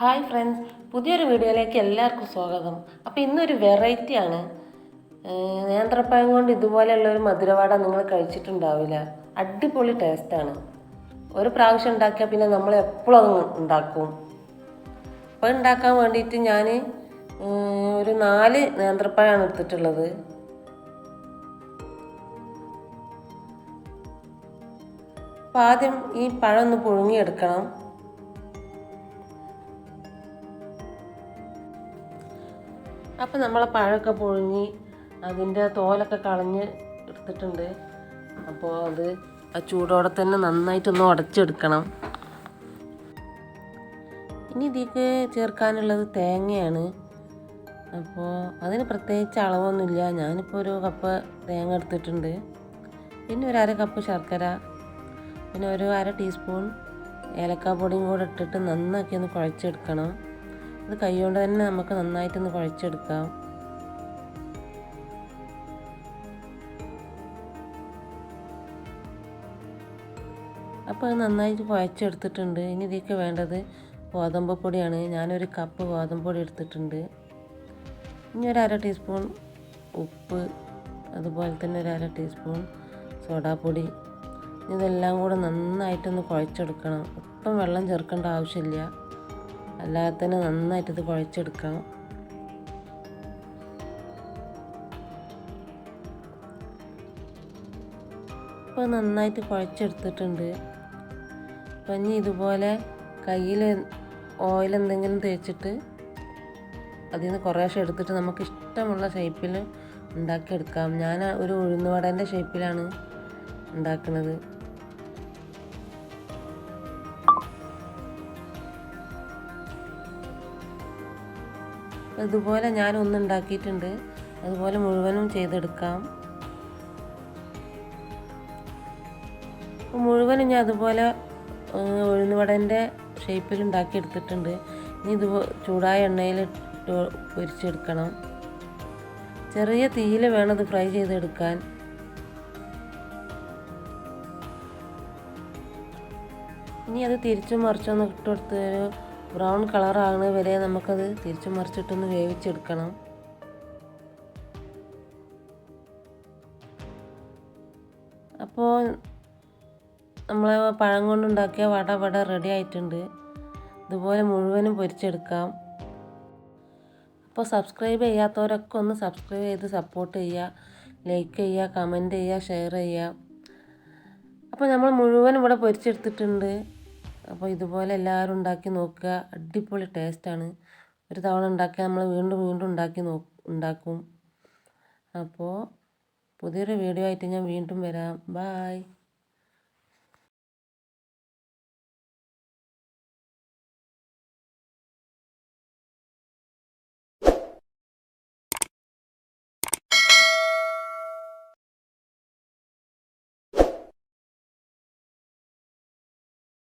Hi friends പുതിയൊരു വീഡിയോയിലേക്ക് എല്ലാവർക്കും സ്വാഗതം. അപ്പോൾ ഇന്നൊരു വെറൈറ്റിയാണ് നേന്ത്രപ്പഴം കൊണ്ട് ഇതുപോലെയുള്ള ഒരു മധുരവാട നിങ്ങൾ കഴിച്ചിട്ടുണ്ടാവില്ല. അടിപൊളി ടേസ്റ്റാണ് ഒരു പ്രാവശ്യം ഉണ്ടാക്കിയാൽ പിന്നെ നമ്മൾ എപ്പോഴും അത് ഉണ്ടാക്കും. അപ്പോൾ ഉണ്ടാക്കാൻ വേണ്ടിയിട്ട് ഞാൻ ഒരു നാല് നേന്ത്രപ്പഴമാണ് എടുത്തിട്ടുള്ളത്. അപ്പോൾ ആദ്യം ഈ പഴം ഒന്ന് പുഴുങ്ങിയെടുക്കണം അപ്പം നമ്മൾ പഴമൊക്കെ പുഴുങ്ങി അതിന്റെ തോലൊക്കെ കളഞ്ഞ് എടുത്തിട്ടുണ്ട്. അപ്പോൾ അത് ആ ചൂടോടെ തന്നെ നന്നായിട്ടൊന്ന് ഉടച്ചെടുക്കണം. ഇനി ഇതിലേക്ക് ചേർക്കാനുള്ളത് തേങ്ങയാണ്. അപ്പോൾ അതിന് പ്രത്യേകിച്ച് അളവൊന്നുമില്ല. ഞാനിപ്പോൾ ഒരു കപ്പ് തേങ്ങ എടുത്തിട്ടുണ്ട്. പിന്നെ ഒരു അര കപ്പ് ശർക്കര. പിന്നെ ഒരു അര ടീസ്പൂൺ ഏലക്കാപ്പൊടിയും കൂടെ ഇട്ടിട്ട് നന്നാക്കി ഒന്ന് കുഴച്ചെടുക്കണം. ഇത് കൈകൊണ്ട് തന്നെ നമുക്ക് നന്നായിട്ടൊന്ന് കുഴച്ചെടുക്കാം. അപ്പോൾ അത് നന്നായിട്ട് കുഴച്ചെടുത്തിട്ടുണ്ട്. ഇനി ഇതിലേക്ക് വേണ്ടത് ഗോതമ്പ് പൊടിയാണ്. ഞാനൊരു കപ്പ് ഗോതമ്പ് പൊടി എടുത്തിട്ടുണ്ട്. ഇനി ഒരു അര ടീസ്പൂൺ ഉപ്പ് അതുപോലെ തന്നെ ഒരു അര ടീസ്പൂൺ സോഡാപ്പൊടി. ഇതെല്ലാം കൂടെ നന്നായിട്ടൊന്ന് കുഴച്ചെടുക്കണം. ഒട്ടും വെള്ളം ചേർക്കേണ്ട ആവശ്യമില്ല. അല്ലാതെ തന്നെ നന്നായിട്ട് ഇത് കുഴച്ചെടുക്കണം ഇപ്പോൾ നന്നായിട്ട് കുഴച്ചെടുത്തിട്ടുണ്ട്. അപ്പം ഇനി ഇതുപോലെ കയ്യിൽ ഓയിൽ എന്തെങ്കിലും തേച്ചിട്ട് അതിൽ നിന്ന് കുറേശ്ശെ എടുത്തിട്ട് നമുക്ക് ഇഷ്ടമുള്ള ഷേപ്പിൽ ഉണ്ടാക്കിയെടുക്കാം. ഞാൻ ഒരു ഉഴുന്നുവടേന്റെ ഷേപ്പിലാണ് ഉണ്ടാക്കുന്നത്. ഇതുപോലെ ഞാൻ ഒന്ന് ഉണ്ടാക്കിയിട്ടുണ്ട്. അതുപോലെ മുഴുവനും ചെയ്തെടുക്കാം. മുഴുവനും ഞാൻ അതുപോലെ ഉഴുന്നുവടന്റെ ഷേപ്പിൽ ഉണ്ടാക്കിയെടുത്തിട്ടുണ്ട്. ഇനി ഇത് ചൂടായ എണ്ണയിൽ പൊരിച്ചെടുക്കണം. ചെറിയ തീയിൽ വേണം ഇത് ഫ്രൈ ചെയ്തെടുക്കാൻ. ഇനി അത് തിരിച്ചും മറിച്ചൊന്ന് ഇട്ടുകൊടുത്ത് ബ്രൗൺ കളറാകുന്ന വരെ നമുക്കത് തിരിച്ചു മറിച്ചിട്ടൊന്ന് വേവിച്ചെടുക്കണം. അപ്പോൾ നമ്മൾ പഴം കൊണ്ടുണ്ടാക്കിയ വട വട റെഡി ആയിട്ടുണ്ട്. ഇതുപോലെ മുഴുവനും പൊരിച്ചെടുക്കാം. അപ്പോൾ സബ്സ്ക്രൈബ് ചെയ്യാത്തവരൊക്കെ ഒന്ന് സബ്സ്ക്രൈബ് ചെയ്ത് സപ്പോർട്ട് ചെയ്യുക ലൈക്ക് ചെയ്യുക കമന്റ് ചെയ്യുക ഷെയർ ചെയ്യുക അപ്പോൾ നമ്മൾ മുഴുവൻ ഇവിടെ പൊരിച്ചെടുത്തിട്ടുണ്ട്. അപ്പോൾ ഇതുപോലെ എല്ലാവരും ഉണ്ടാക്കി നോക്കുക. അടിപൊളി ടേസ്റ്റാണ് ഒരു തവണ ഉണ്ടാക്കിയാൽ നമ്മൾ വീണ്ടും വീണ്ടും ഉണ്ടാക്കി നോ ഉണ്ടാക്കും. അപ്പോൾ പുതിയൊരു വീഡിയോ ആയിട്ട് ഞാൻ വീണ്ടും വരാം. ബായ്